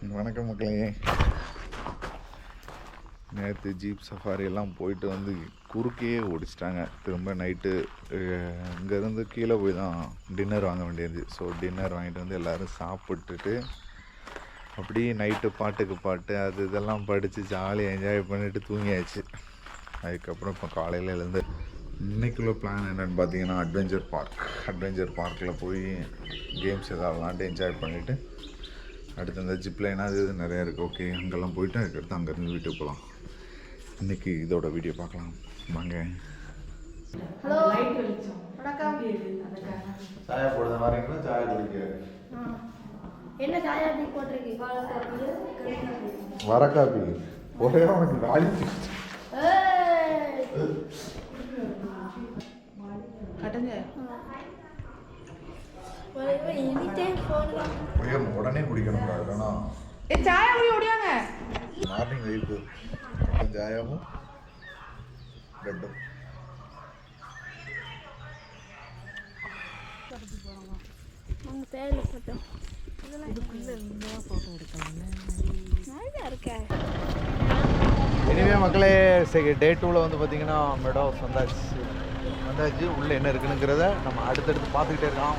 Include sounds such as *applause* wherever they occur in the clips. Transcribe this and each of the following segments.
வணக்கம் மக்களே. நேற்று ஜீப் சஃபாரி எல்லாம் போயிட்டு வந்து குறுக்கே ஓடிச்சிட்டாங்க. திரும்ப நைட்டு இங்கேருந்து கீழே போய் தான் டின்னர் வாங்க வேண்டியது. ஸோ டின்னர் வாங்கிட்டு வந்து எல்லோரும் சாப்பிட்டுட்டு அப்படியே நைட்டு பாட்டுக்கு பாட்டு அது இதெல்லாம் படித்து ஜாலியாக என்ஜாய் பண்ணிட்டு தூங்கியாச்சு. அதுக்கப்புறம் இப்போ காலையில் எழுந்து இன்னைக்குள்ள பிளான் என்னென்னு பார்த்தீங்கன்னா அட்வென்ச்சர் பார்க் அட்வென்ச்சர் பார்க்கில் போய் கேம்ஸ் எதாவது விளாண்டு என்ஜாய் பண்ணிவிட்டு அடுத்து இந்த ஜிப்லைன் அது இது நிறையா இருக்குது ஓகே அங்கெல்லாம் போயிட்டு அதுக்கடுத்து அங்கேருந்து வீட்டுக்கு போகலாம். இன்றைக்கி இதோட வீடியோ பார்க்கலாம். வாங்க. ஹலோ வணக்கம். சாயா போடுற மாதிரி சாயா குடிக்க. ஆ. என்ன சாயா டீ போட்டிருக்கு? வர காப்பி ஒரே உனக்கு காலி ஏய். ஒரே உடனே குடிக்கணும் இல்லைன்னா ஏ சாயா குடி ஓடியாங்க. மார்னிங் வெயிட்டு கொஞ்சம் சாயாவும் இருக்கே. எனிவே மக்களே சரி டே டூவில் வந்து பார்த்தீங்கன்னா மெடோஸ் வந்தாச்சு. வந்தாச்சு உள்ளே என்ன இருக்குனுங்கிறத நம்ம அடுத்தடுத்து பார்த்துக்கிட்டே இருக்கலாம்.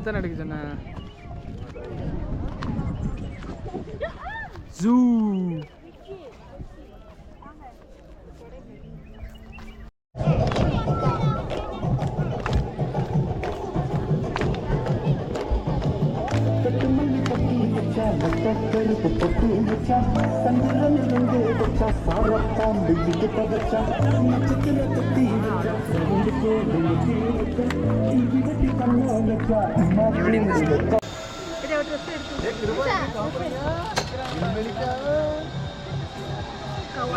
உனக்கு தானே எடுக்க சொன்னேன் ஜூ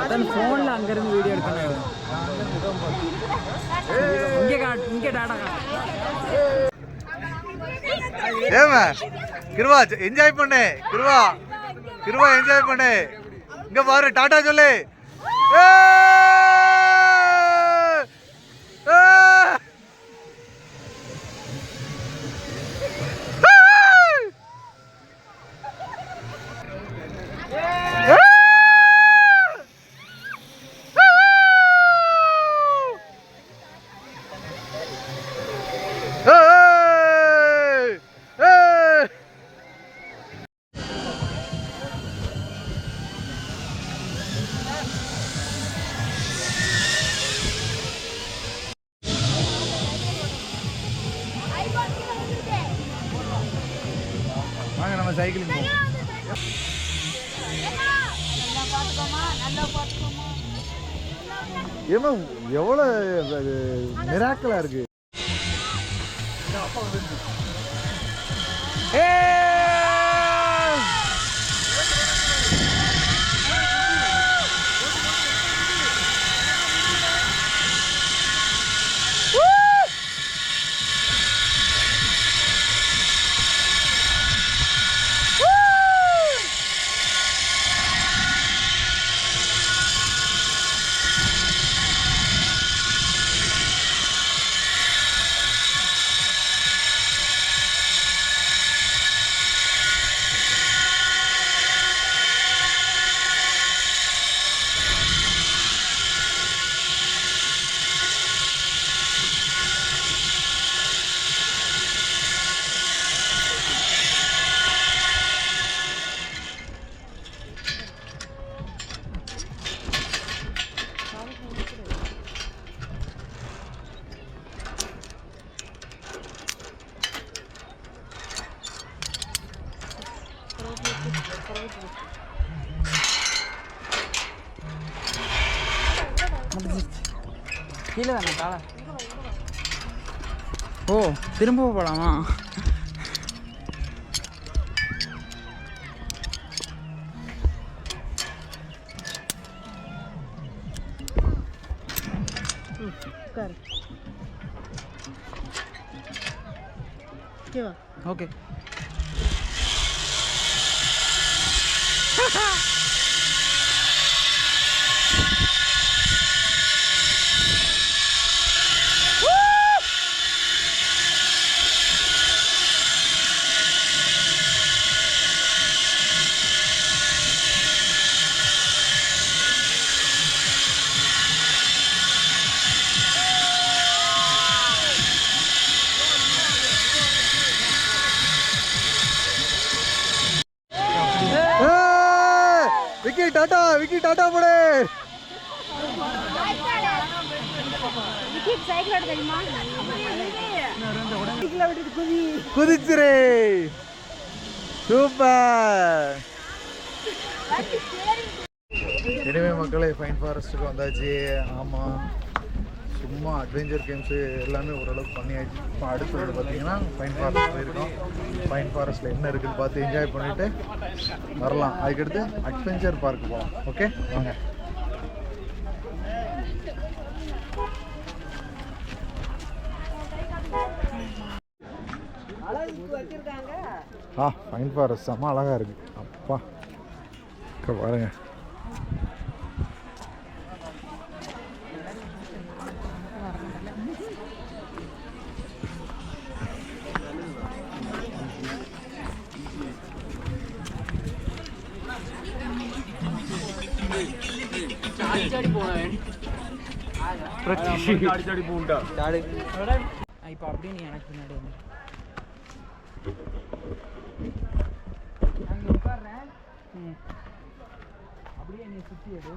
அதான் ஃபோனில் அங்கேருந்து வீடியோ எடுக்கணும் இங்கே இங்கே டாடா ஏமா கிருவா என்ஜாய் பண்ணு கிருவா. கிருவா என்ஜாய் பண்ணு. இங்க பாரு டாடா சொல்லு. ஏ வாங்க நம்ம சைக்கிளிங் ஏமா எவ்வளோ மிராக்கலா இருக்கு. கீழே தானே தாள ஓ திரும்ப போகலாமா ஓகே. *laughs* விக்கி டாடா விக்கி டாடா போடு குதிச்சிரே. சூப்பர். எனவே மக்களே ஃபைன் ஃபாரஸ்ட்டுக்கு வந்தாச்சு. ஆமாம். சும்மா அட்வென்ச்சர் கேம்ஸு எல்லாமே ஓரளவுக்கு பண்ணியாச்சு. இப்போ அடுத்தது பார்த்தீங்கன்னா ஃபைன் ஃபாரஸ்ட் போயிருக்கோம். ஃபைன் ஃபாரஸ்ட்டில் என்ன இருக்குன்னு பார்த்து என்ஜாய் பண்ணிவிட்டு வரலாம். அதுக்கடுத்து அட்வென்ச்சர் பார்க் போகலாம் ஓகே வாங்க. ஆ ஃபைன் ஃபாரஸ்ட் செம்ம அழகாக இருக்குது அப்பா. பாருங்கள் இப்போ அப்படியே நீ எனக்கு பின்னாடி வந்து அங்கே உட்கார்றேன் ம் அப்படியே நீ சுற்றி எடு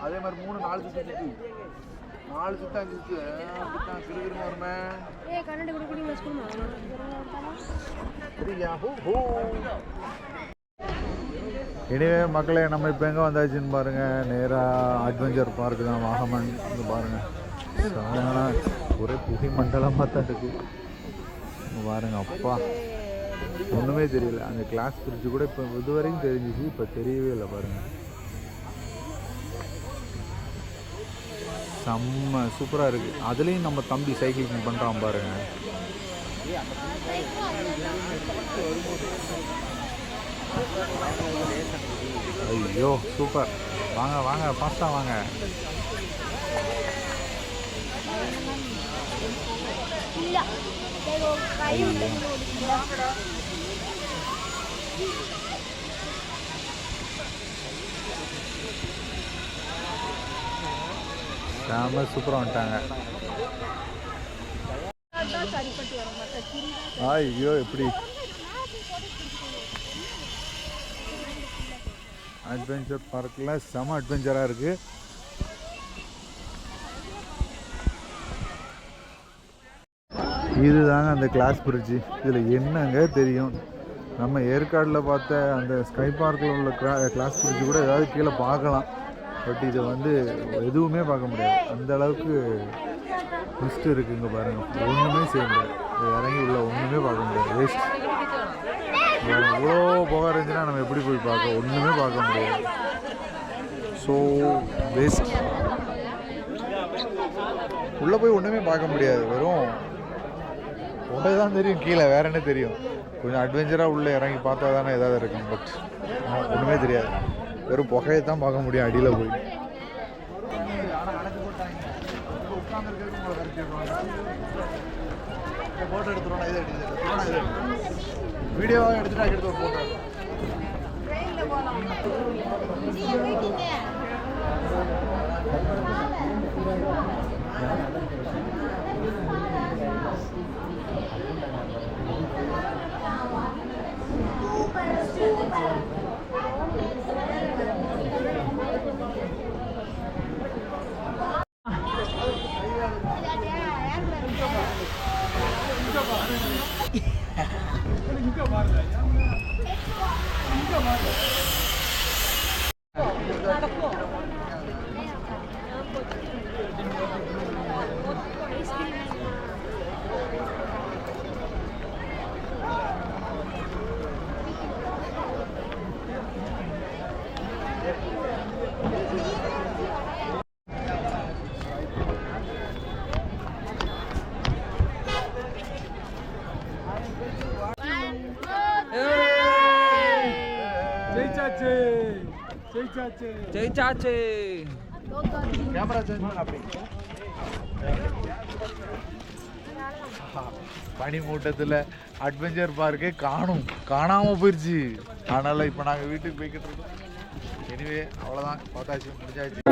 அதே மாதிரி மூணு நாலு சுற்று நாலு சுற்று அஞ்சு சுற்று கிருகிருமா வருமே ஏ கண்ணாடி கூட குடி வச்சுக்கணுமா? எனவே மக்களே நம்ம இப்போ எங்கே வந்தாச்சுன்னு பாருங்கள் நேராக அட்வென்ச்சர் பார்க் தான் வாகமன். இங்கே பாருங்கள் ஒரே புகை மண்டலமாக தான் இருக்குது இங்கே பாருங்க அப்பா. ஒன்றுமே தெரியல. அந்த கிளாஸ் பிரிட்ஜு கூட இப்போ இது வரைக்கும் தெரிஞ்சிச்சு இப்போ தெரியவே இல்லை பாருங்கள் செம்ம சூப்பராக இருக்குது அதுலேயும் நம்ம தம்பி சைக்கிளிங் பண்ணுறான் பாருங்க. ஐயோ சூப்பர். வாங்க வாங்க ஃபாஸ்ட்டாக வாங்க. இல்ல. கை செம்ம சூப்பராக வந்துட்டாங்க. ஐயோ எப்படி? அட்வென்ச்சர் பார்க்கில் செம அட்வென்ச்சராக இருக்குது இதுதாங்க அந்த கிளாஸ் பிரிட்ஜு இதில் என்னங்க தெரியும்? நம்ம ஏற்காடில் பார்த்த அந்த ஸ்கை பார்க்கில் உள்ள கிளா கிளாஸ் பிரிட்ஜு கூட ஏதாவது கீழே பார்க்கலாம். பட் இதை வந்து எதுவுமே பார்க்க முடியாது. அந்த அளவுக்கு மிஸ்ட் இருக்குது இங்கே பாருங்கள் ஒன்றுமே செய்ய முடியாது. இறங்கி உள்ள ஒன்றுமே பார்க்க முடியாது. வேஸ்ட் இவ்வளோ புகை இருந்துச்சுன்னா நம்ம எப்படி போய் பார்க்க? ஒன்றுமே பார்க்க முடியாது. ஸோ வேஸ்ட் உள்ளே போய் ஒன்றுமே பார்க்க முடியாது. வெறும் உடனே தான் தெரியும் கீழே வேற என்ன தெரியும்? கொஞ்சம் அட்வென்ச்சராக உள்ளே இறங்கி பார்த்தா தானே ஏதாவது இருக்கும். பட் ஒன்றுமே தெரியாது. வெறும் புகையை தான் பார்க்க முடியும் அடியில் போய் வீடியோவாக எடுத்துட்டு எடுத்து போட்டோ ஜெயிச்சாச்சு. ஜெயிச்சாச்சு. கேமரா சேஞ்ச் பண்ண அப்படி பனி மூட்டத்தில் அட்வென்ச்சர் பார்க்கே காணும் காணாமல் போயிடுச்சு அதனால் இப்போ நாங்கள் வீட்டுக்கு போய்கிட்டு இருக்கோம். எனிவே அவ்வளோதான் பார்த்தாச்சு. முடிஞ்சாச்சு.